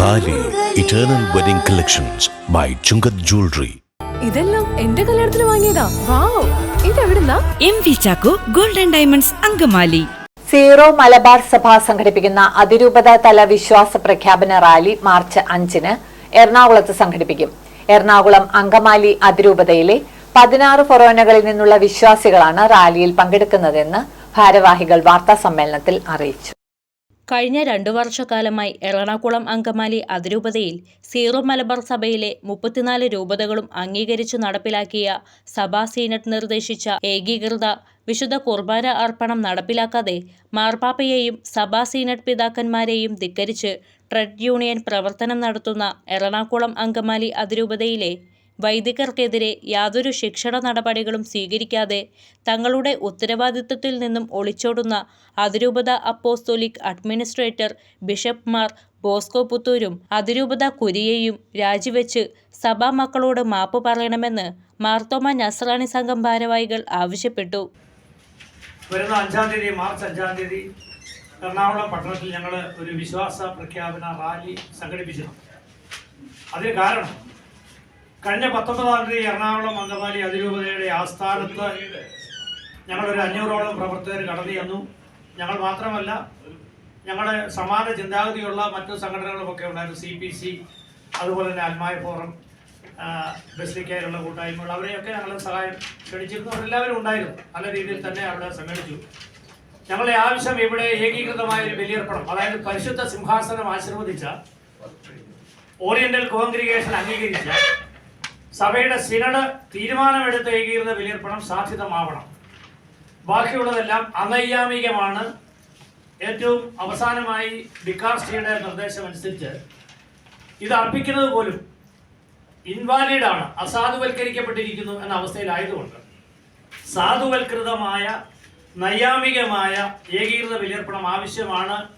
Thali eternal wedding collections by Chungath jewellery ഇതെല്ലാം എന്റെ കല്യാണത്തിന് വാങ്ങിയതാ. Wow. ഇതെവിടുന്നാ? M V Chacko golden diamonds Angamaly. Syro Malabar സഭ സംഘടിപ്പിക്കുന്ന അതിരൂപത തല വിശ്വാസ പ്രഖ്യാപന റാലി മാർച്ച് അഞ്ചിന് എറണാകുളത്ത് സംഘടിപ്പിക്കും. എറണാകുളം അങ്കമാലി അതിരൂപതയിലെ പതിനാറ് ഫൊറോനകളിൽ നിന്നുള്ള വിശ്വാസികളാണ് റാലിയിൽ പങ്കെടുക്കുന്നതെന്ന് ഭാരവാഹികൾ വാർത്താ സമ്മേളനത്തിൽ അറിയിച്ചു. കഴിഞ്ഞ രണ്ടു വർഷക്കാലമായി എറണാകുളം അങ്കമാലി അതിരൂപതയിൽ സീറോ മലബാർ സഭയിലെ മുപ്പത്തിനാല് രൂപതകളും അംഗീകരിച്ചു നടപ്പിലാക്കിയ സഭാ സീനറ്റ് നിർദ്ദേശിച്ച ഏകീകൃത വിശുദ്ധ കുർബാന അർപ്പണം നടപ്പിലാക്കാതെ മാർപ്പാപ്പയെയും സഭാ സീനറ്റ് പിതാക്കന്മാരെയും ധിക്കരിച്ച് ട്രഡ് യൂണിയൻ പ്രവർത്തനം നടത്തുന്ന എറണാകുളം അങ്കമാലി അതിരൂപതയിലെ വൈദികർക്കെതിരെ യാതൊരു ശിക്ഷണ നടപടികളും സ്വീകരിക്കാതെ തങ്ങളുടെ ഉത്തരവാദിത്വത്തിൽ നിന്നും ഒളിച്ചോടുന്ന അതിരൂപത അപ്പോസ്തോലിക് അഡ്മിനിസ്ട്രേറ്റർ ബിഷപ്പ്മാർ ബോസ്കോ പുത്തൂരും അതിരൂപത കുരിയെയും രാജിവെച്ച് സഭാ മക്കളോട് മാപ്പ് പറയണമെന്ന് മാർത്തോമ നസ്രാണി സംഘം ഭാരവാഹികൾ ആവശ്യപ്പെട്ടു. വരുന്ന അഞ്ചാം തീയതി മാർച്ച് അഞ്ചാം തീയതി എറണാകുളം പട്ടണത്തിൽ ഞങ്ങൾ ഒരു വിശ്വാസ പ്രഖ്യാപന റാലി സംഘടിപ്പിച്ചിരുന്നു. അതിന് കാരണം കഴിഞ്ഞ പത്തൊമ്പതാം തീയതി എറണാകുളം അങ്കമാലി അതിരൂപതയുടെ ആസ്ഥാനത്ത് ഞങ്ങളൊരു അഞ്ഞൂറോളം പ്രവർത്തകർ കടന്നു ചെന്നു. ഞങ്ങൾ മാത്രമല്ല ഞങ്ങളുടെ സമാന ചിന്താഗതിയുള്ള മറ്റു സംഘടനകളുമൊക്കെ ഉണ്ടായിരുന്നു സി പി സി അതുപോലെ തന്നെ അൽമായ ഫോറം ബസ്ലിക്കാരുള്ള കൂട്ടായ്മകൾ അവരെയൊക്കെ ഞങ്ങളെ സഹായം ക്ഷണിച്ചിരുന്നു. അവരെല്ലാവരും ഉണ്ടായിരുന്നു. നല്ല രീതിയിൽ തന്നെ അവിടെ സമ്മേളിച്ചു ഞങ്ങളുടെ ആവശ്യം ഇവിടെ ഏകീകൃതമായ ഒരു ബലിയർപ്പണം അതായത് പരിശുദ്ധ സിംഹാസനം ആശീർവദിച്ച ഓറിയന്റൽ കോൺഗ്രിഗേഷൻ അംഗീകരിച്ച സഭയുടെ സിനഡ് തീരുമാനമെടുത്ത് ഏകീകൃത വിലയിർപ്പണം സാധ്യതമാവണം. ബാക്കിയുള്ളതെല്ലാം അനൈയാമികമാണ്. ഏറ്റവും അവസാനമായി ഡിക്കാർസിയുടെ നിർദ്ദേശമനുസരിച്ച് ഇത് അർപ്പിക്കുന്നത് പോലും ഇൻവാലിഡാണ്. അസാധുവൽക്കരിക്കപ്പെട്ടിരിക്കുന്നു എന്ന അവസ്ഥയിലായതുകൊണ്ട്. സാധുവൽകൃതമായ നൈയാമികമായ ഏകീകൃത വിലർപ്പണം ആവശ്യമാണ്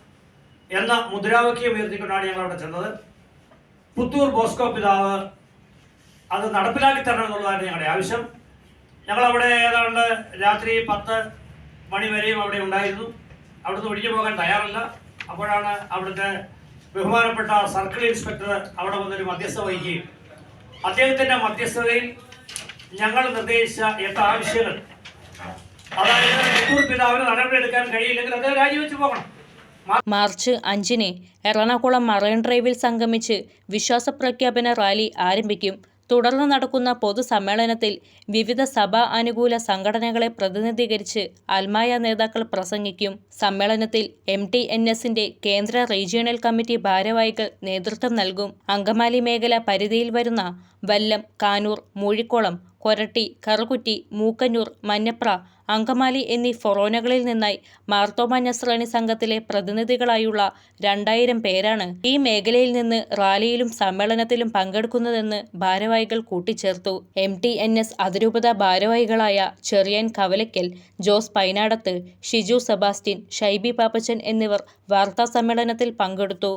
എന്ന മുദ്രാവാക്യം ഉയർത്തിക്കൊണ്ടാണ് ഞങ്ങൾ അവിടെ ചെന്നത്. പുത്തൂർ ബോസ്കോ പിതാവ് അത് നടപ്പിലാക്കി തരണം എന്നുള്ളതാണ് ഞങ്ങളുടെ ആവശ്യം. ഞങ്ങൾ അവിടെ ഏതാണ്ട് രാത്രി പത്ത് മണി വരെയും അവിടെ ഉണ്ടായിരുന്നു. അവിടുന്ന് ഒഴിഞ്ഞു പോകാൻ തയ്യാറല്ല. അപ്പോഴാണ് അവിടുത്തെ ബഹുമാനപ്പെട്ട സർക്കിൾ ഇൻസ്പെക്ടർ അവിടെ വന്നൊരു മധ്യസ്ഥ വഹിക്കുകയും അദ്ദേഹത്തിന്റെ മധ്യസ്ഥതയിൽ ഞങ്ങൾ നിർദ്ദേശിച്ച എട്ട് ആവശ്യങ്ങൾ. അതായത് പുത്തൂർ പിതാവിന് നടപടിയെടുക്കാൻ കഴിയില്ലെങ്കിൽ അദ്ദേഹം രാജിവെച്ച് പോകണം. മാർച്ച് അഞ്ചിന് എറണാകുളം മറൈൻ ഡ്രൈവിൽ സംഗമിച്ച് വിശ്വാസ പ്രഖ്യാപന റാലി ആരംഭിക്കും. തുടർന്ന് നടക്കുന്ന പൊതുസമ്മേളനത്തിൽ വിവിധ സഭാ അനുകൂല സംഘടനകളെ പ്രതിനിധീകരിച്ച് അൽമായ നേതാക്കൾ പ്രസംഗിക്കും. സമ്മേളനത്തിൽ എം ടി എൻ എസിന്റെ കേന്ദ്ര റീജിയണൽ കമ്മിറ്റി ഭാരവാഹികൾ നേതൃത്വം നൽകും. അങ്കമാലി മേഖല പരിധിയിൽ വരുന്ന വല്ലം കാനൂർ മൂഴിക്കുളം കൊരട്ടി കറുകുറ്റി മൂക്കന്നൂർ മഞ്ഞപ്ര അങ്കമാലി എന്നീ ഫൊറോനകളിൽ നിന്നായി മാർത്തോമ നസ്രാണി സംഘത്തിലെ പ്രതിനിധികളായുള്ള രണ്ടായിരം പേരാണ് ഈ മേഖലയിൽ നിന്ന് റാലിയിലും സമ്മേളനത്തിലും പങ്കെടുക്കുന്നതെന്ന് ഭാരവാഹികൾ കൂട്ടിച്ചേർത്തു. എം ടി എൻ എസ് അതിരൂപത ഭാരവാഹികളായ ചെറിയൻ കവലയ്ക്കൽ ജോസ് പൈനാടത്ത് ഷിജു സെബാസ്റ്റ്യൻ ഷൈബി പാപ്പച്ചൻ എന്നിവർ വാർത്താ സമ്മേളനത്തിൽ പങ്കെടുത്തു.